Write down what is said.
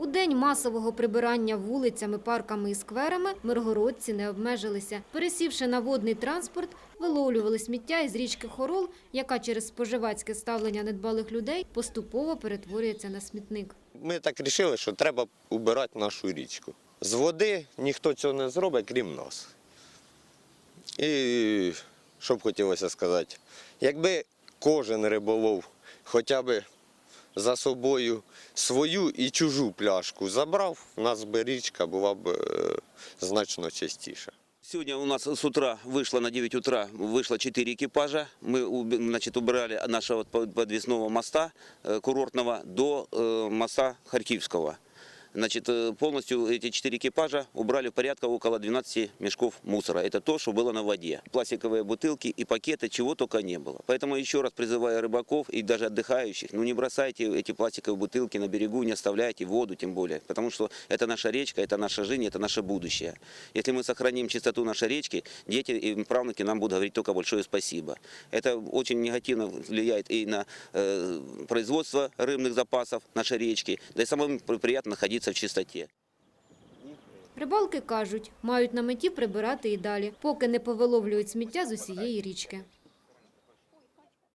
У день масового прибирання вулицями, парками і скверами миргородці не обмежилися. Пересівши на водний транспорт, виловлювали сміття із річки Хорол, яка через споживацьке ставлення недбалих людей поступово перетворюється на смітник. Ми так вирішили, що треба убирати нашу річку. З води ніхто цього не зробить, крім нас. І що б хотілося сказати, якби кожен риболов хоча б за собою свою і чужу пляшку забрав, у нас би річка була б е, значно чистіша. Сегодня у нас с утра вышло на 9 утра вышло 4 экипажа. Мы уби- значит, убирали от нашего под- подвесного моста э, курортного до э, моста Харьковского. Значит, э, полностью эти 4 экипажа убрали порядка около 12 мешков мусора. Это то, что было на воде. Пластиковые бутылки и пакеты, чего только не было. Поэтому еще раз призываю рыбаков и даже отдыхающих, ну не бросайте эти пластиковые бутылки на берегу, не оставляйте воду тем более. Потому что это наша речка, это наша жизнь, это наше будущее. Если мы сохраним чистоту нашей речки, дети и правнуки нам будут говорить только большое спасибо. Это очень негативно влияет и на э, производство рыбных запасов нашей речки, да и самым приятно находиться в чистоте. Рибалки кажуть, мають на меті прибирати і далі, поки не повиловлюють сміття з усієї річки.